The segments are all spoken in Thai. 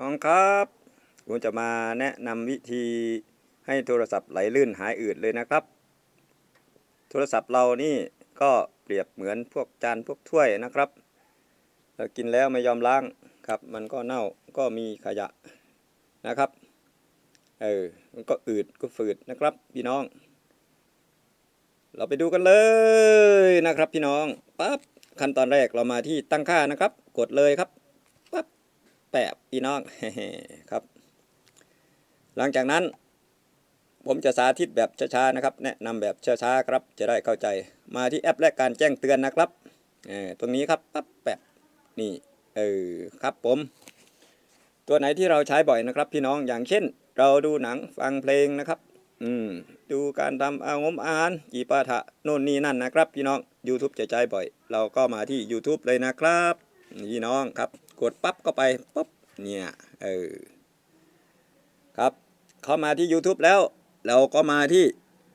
น้องครับผมจะมาแนะนำวิธีให้โทรศัพท์ไหลลื่นหายอืดเลยนะครับ โทรศัพท์เรานี่ก็เปรียบเหมือนพวกจานพวกถ้วยนะครับเรากินแล้วไม่ยอมล้างครับ มันก็เน่าก็มีขยะนะครับเออมันก็อืดก็ฝืดนะครับ พี่น้อง เราไปดูกันเลยนะครับ พี่น้องปั๊บขั้นตอนแรกเรามาที่ตั้งค่านะครับ กดเลยครับปั๊บ แปะพี่น้องครับ หลังจากนั้น ผมจะสาธิตแบบช้าๆนะครับ แนะนำแบบช้าๆครับ จะได้เข้าใจ มาที่แอปและการแจ้งเตือนนะครับตรงนี้ครับปั๊บแปะนี่เออครับผม ตัวไหนที่เราใช้บ่อยนะครับ พี่น้องอย่างเช่น เราดูหนังฟังเพลงนะครับอืมดูการทำอางมอาหารจีปาถะโน่นนี่นั่นนะครับ พี่น้อง YouTube จะใช้บ่อย เราก็มาที่ YouTube เลยนะครับ พี่น้องครับ กดปั๊บเข้าไปปุ๊บเนี่ยเออครับ เข้ามาที่ YouTube แล้ว เราก็มาที่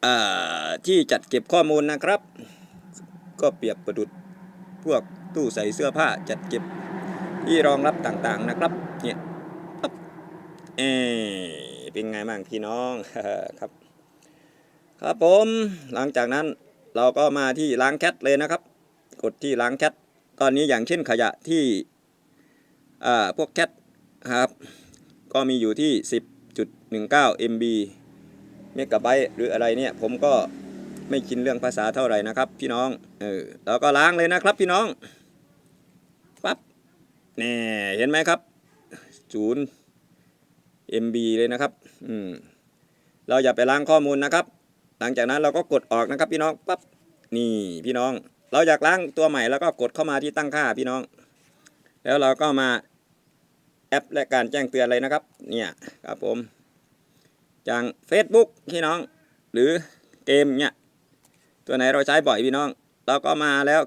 อ่าที่จัดเก็บข้อมูลนะครับ ก็เปรียบประดุดพวกตู้ใส่เสื้อผ้าจัดเก็บที่รองรับต่างๆนะครับ เนี่ยปั๊บเออเป็นไงบ้างพี่น้องครับ ครับผมหลังจากนั้นเราก็มาที่ล้างแคทเลยนะครับ กดที่ล้างแคทตอนนี้อย่างเช่นขยะที่ พวกแคทครับก็มีอยู่ที่ 10.19 MB เมกะไบต์หรืออะไรเนี่ย ผมก็ไม่ชินเรื่องภาษาเท่าไหร่นะครับ พี่น้องเออเราก็ล้างเลยนะครับพี่น้องปั๊บนี่เห็นไหมครับศูนย์ MB เลยนะครับอืมเราอย่าไปล้างข้อมูลนะครับ หลังจากนั้นเราก็กดออกนะครับพี่น้องปั๊บนี่พี่น้อง เราอยากล้างตัวใหม่แล้วก็กดเข้ามาที่ตั้งค่าพี่น้อง แล้วเราก็มา แอปและการแจ้งเตือนเลยนะครับ เนี่ยครับผมอย่าง Facebook พี่น้อง หรือเกมเนี่ยตัวไหนเราใช้บ่อยพี่น้อง เราก็มาแล้ว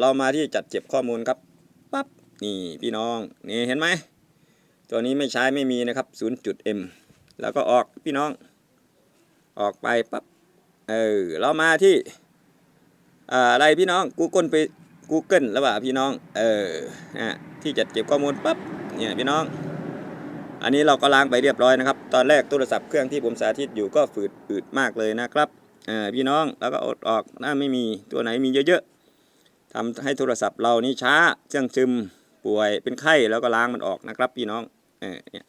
เรามาที่จัดเก็บข้อมูลครับปั๊บนี่พี่น้องนี่เห็นไหมตัวนี้ไม่ใช้ไม่มีนะครับ 0.m แล้วก็ออกพี่น้อง ออกไปปั๊บเออเรามาที่อะไรพี่น้อง Google ไป Google แล้วว่าพี่น้องเอออะที่จัดเก็บข้อมูลปั๊บ เนี่ยพี่น้อง อันนี้เราก็ล้างไปเรียบร้อยนะครับ ตอนแรกโทรศัพท์เครื่องที่ผมสาธิตอยู่ก็ฝืดอืดมากเลยนะครับพี่น้องแล้วก็อดออกถ้าไม่มีตัวไหนมีเยอะๆทำให้โทรศัพท์เรานี่ช้าเชื่องซึมป่วยเป็นไข้แล้วก็ล้างมันออกนะครับ พี่น้องเออเนี่ย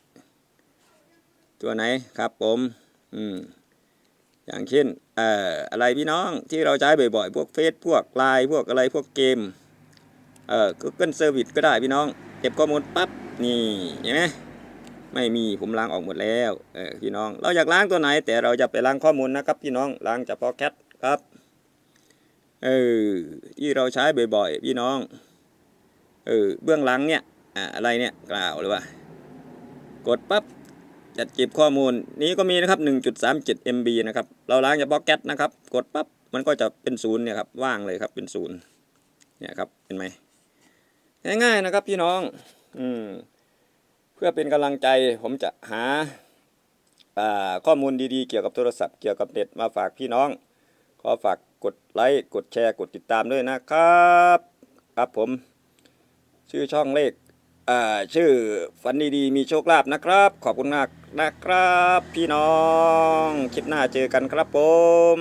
ตัวไหนครับผมอืมอย่างเช่นเอ่ออะไรพี่น้องที่เราใช้บ่อยๆ พวกเฟซพวกไลน์พวกอะไรพวกเกมเอ่อ Google Service ก็ได้พี่น้อง เก็บข้อมูลปั๊บ นี่เห็นไหมไม่มีผมล้างออกหมดแล้วเออพี่น้อง เราอยากล้างตัวไหน แต่เราจะไปล้างข้อมูลนะครับ พี่น้องล้างเฉพาะแคทครับเออที่เราใช้บ่อยๆ พี่น้องเออเบื้องหลังเนี่ยอ่าอะไรเนี่ยกล่าวเลยว่ากดปั๊บจัดเก็บข้อมูลนี้ก็มีนะครับ 1.37 MB นะครับ เราล้างเฉพาะแก๊สนะครับ กดปั๊บมันก็จะเป็นศูนย์เนี่ยครับว่างเลยครับเป็นศูนย์เนี่ยครับเห็นไหมง่ายๆนะครับพี่น้อง อืม เพื่อเป็นกำลังใจผมจะหาข้อมูลดีๆ เกี่ยวกับโทรศัพท์เกี่ยวกับเน็ตมาฝากพี่น้อง ขอฝากกดไลค์กดแชร์กดติดตามด้วยนะครับ ครับผม ชื่อช่องเลขชื่อฝันดีๆมีโชคลาภนะครับ ขอบคุณมากนะครับ พี่น้อง คลิปหน้าเจอกันครับผม